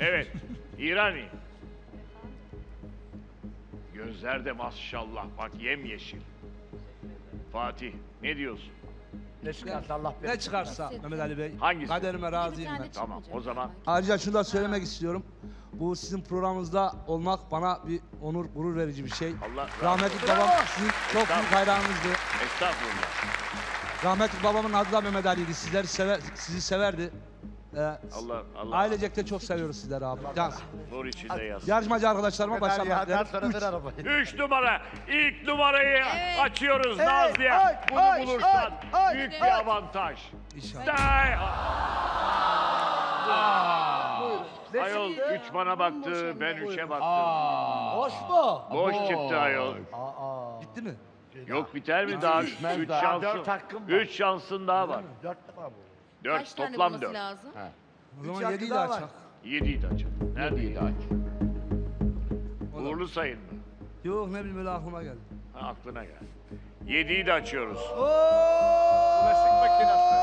Evet. İrani. Gözler de maşallah bak yemyeşil. Fatih ne diyorsun? Ne çıkarsa Allah Ne belanı çıkarsa Mehmet Ali Bey. Hangisi? Kaderime razıyım ben. Tamam o zaman Ayrıca şunu da söylemek istiyorum. Bu sizin programınızda olmak bana bir onur, gurur verici bir şey. Allah Rahmetli babam sizin çok büyük hayranınızdı. estağfurullah. Rahmetli babamın adı da Mehmet Ali'ydi. Sizleri sever, sizi severdi. Ee, Allah Allah ailecek de çok seviyoruz sizleri abi. Can. nur içinde yaz. Yarışmacı arkadaşlarıma başlamak dilerim. arabayı. Üç numara. ilk numarayı Evet. açıyoruz ay, Bunu ay, bulursan ay, ay, büyük ay. bir avantaj. İnşallah. Day. Ayol üç bana baktı, ben üçe baktım. Boş mu? Boş çıktı ayol. Aa. Bitti mi? Yok biter mi daha? Üç, şansın. Hakkım var. Üç şansın daha var. Dört defa bu. Dört, Kaç tane toplam bulması dört. lazım? O Üç zaman hakkı 7'yi de daha var. açak. Yediyi de açalım. Neredeydi aç? Uğurlu sayın mı? Yok ne bileyim öyle aklıma geldi. Ha, aklına gel. Yediyi de açıyoruz. Bulaşık makinesi.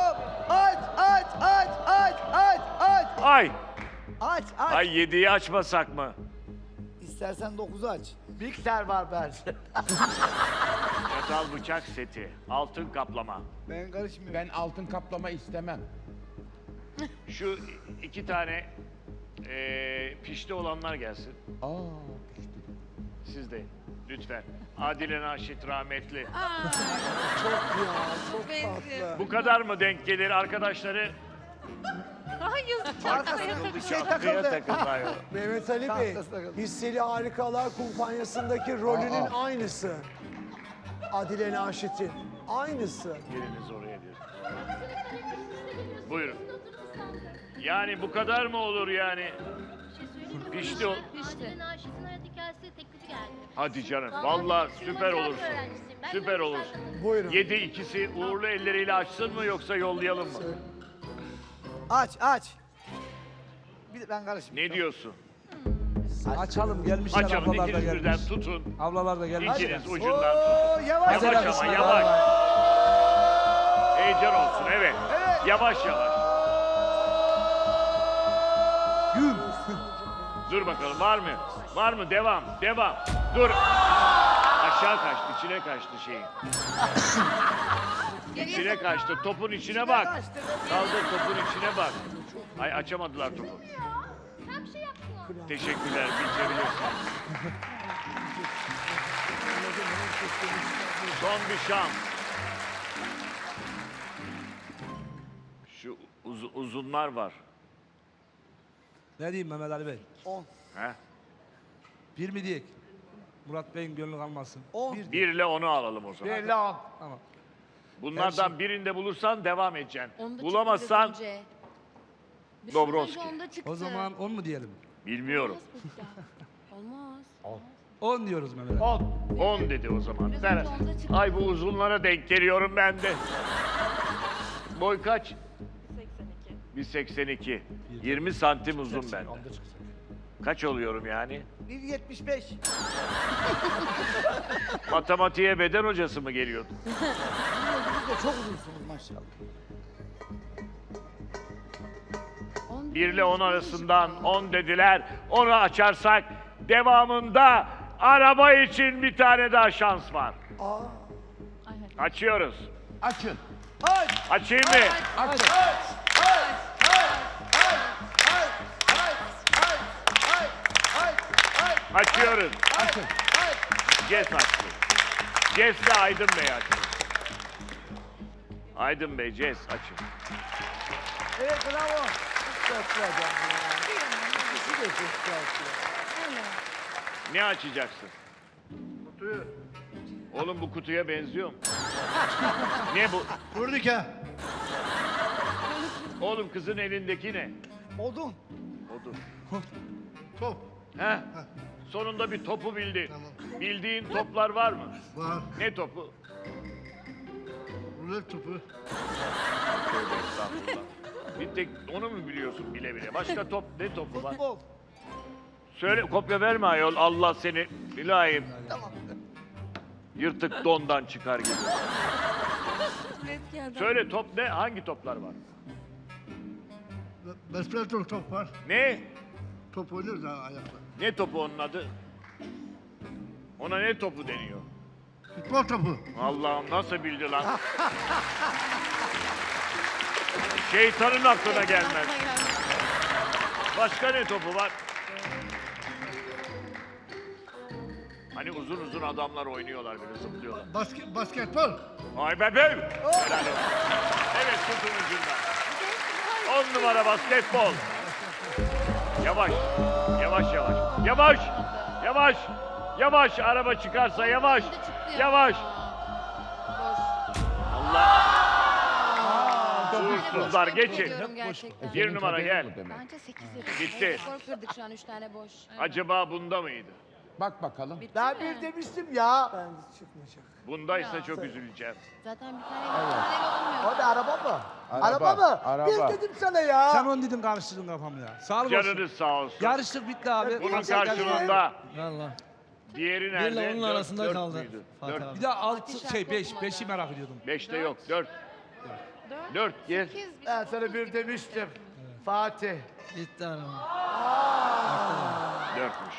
Aç, aç, aç, aç, aç, aç. Ay! Aç, aç. Ay yediyi açmasak mı? İstersen 9'u aç. Mikser var bence. Çatal bıçak seti. Altın kaplama. Ben karışmıyorum. Ben altın kaplama istemem. Şu iki tane eee pişti olanlar gelsin. Aa, Siz de lütfen. Adile Naşit rahmetli. Aa, Çok ya, çok benziyor. Bu kadar mı denk gelir arkadaşları? Hayır. Arkasına bir şey Çatıya takıldı. takıldı ayol. Mehmet Ali Bey. Hisseli Harikalar Kumpanyası'ndaki rolünün aynısı. Adile Naşit'in. Aynısı. Biriniz oraya diyor. Buyurun. Yani bu kadar mı olur yani? Pişti o. Pişti. Naşit'in hayat hikayesi teklifi geldi. Hadi canım. Vallahi süper olursun. Süper olursun. Buyurun. Yedi ikisi uğurlu elleriyle açsın mı yoksa yollayalım mı? Aç, aç. Bir ben karışmıyorum. Ne diyorsun? Açalım gelmişler Açalım ablalar da ikiniz birden gelmiş. tutun. Ablalar da gelmiş. İkiniz ucundan tutun. Oo, yavaş. Yavaş ama yavaş. Heyecan olsun evet. Yavaş yavaş. Güm. Dur bakalım var mı? Var mı? Devam. Devam. Dur. Aşağı kaçtı. içine kaçtı şeyin. İçine kaçtı. Topun içine bak. Kaldır topun içine bak. Ay açamadılar topu. Bir şey. Teşekkürler. Bitirebilirsin. Son bir şans. Şu uz- uzunlar var. Ne diyeyim Mehmet Ali Bey? He? Bir mi diyek? Murat Bey'in gönlü kalmasın. On. Bir. Bir ile onu alalım o zaman. Bir lan. Tamam. Bunlardan birinde bulursan devam edeceksin. Onda çıktı Bulamazsan önce. Dobrovski. O zaman 10 mu diyelim? bilmiyorum. Olmaz. 10 diyoruz Mehmet Ali. On. 10 dedi o zaman. Ben, ay bu uzunlara denk geliyorum ben de. Boy kaç? 1.82. 20 santim uzun ben. Kaç oluyorum yani? 1.75. Matematiğe beden hocası mı geliyordu? Çok uzunsunuz maşallah. 1 ile 10 arasından 10 dediler. Onu açarsak devamında araba için bir tane daha şans var. Açıyoruz. açın. Aç. Açayım mı? Açın. Açıyoruz. Açın. Ces açtı. Ces de Aydın Bey açtı. Aydın Bey, Ces açın. Evet bravo. Güzel canım ya. İkisi de güzel. Ne açacaksın? Kutuyu. Oğlum bu kutuya benziyor mu? ne bu? Vurduk Oğlum kızın elindeki ne? Odun. Odur. Top. He? Sonunda bir topu bildin. Bildiğin toplar var mı? Var. Ne topu? Rulet topu. Tövbe estağfurullah. Bir tek onu mu biliyorsun bile bile? Başka top ne topu var? Futbol. Söyle kopya verme ayol. Allah seni bilahim. Tamam. Yırtık dondan çıkar gibi. Söyle top ne? Hangi toplar var? Besmele top var. Ne? top oynuyoruz ha ayakta. Ne topu onun adı? Ona ne topu deniyor? Futbol topu. Allah'ım nasıl bildi lan? Şeytanın aklına gelmez. Başka ne topu var? Hani uzun uzun adamlar oynuyorlar böyle zıplıyorlar. Basket, basketbol. Ay bebeğim. Helal olsun. Evet tutun ucundan. On numara basketbol. Yavaş. Yavaş yavaş. Yavaş. Yavaş. Yavaş. Araba çıkarsa yavaş. Yavaş. Allah. Uğursuzlar geçin. Bir numara gel. Bence 8 Bitti. Skor kırdık şu an 3 tane boş. Acaba bunda mıydı? Bak bakalım. Mi? bir demiştim ya. Bence çıkmayacak. Bundaysa çok üzüleceğim. Zaten bir tane bir tane olmuyor. O da araba mı? Araba, Araba, mı? araba. Bir dedim sana ya. Sen onu dedin karıştırdın kafamı ya. Sağlık olsun. Canınız sağ olsun. Yarıştık bitti abi. Bunun Konser geldi. karşılığında Valla. diğeri nerede? Birle onun Dört- arasında dört kaldı. müydü? Fatih Dört. abi. Bir de altı şey beş. Beşi merak ediyordum. Beşte yok. Dört. Dört. Gel. Ben sana bir demiştim. Fatih. Gitti araba. Dörtmüş.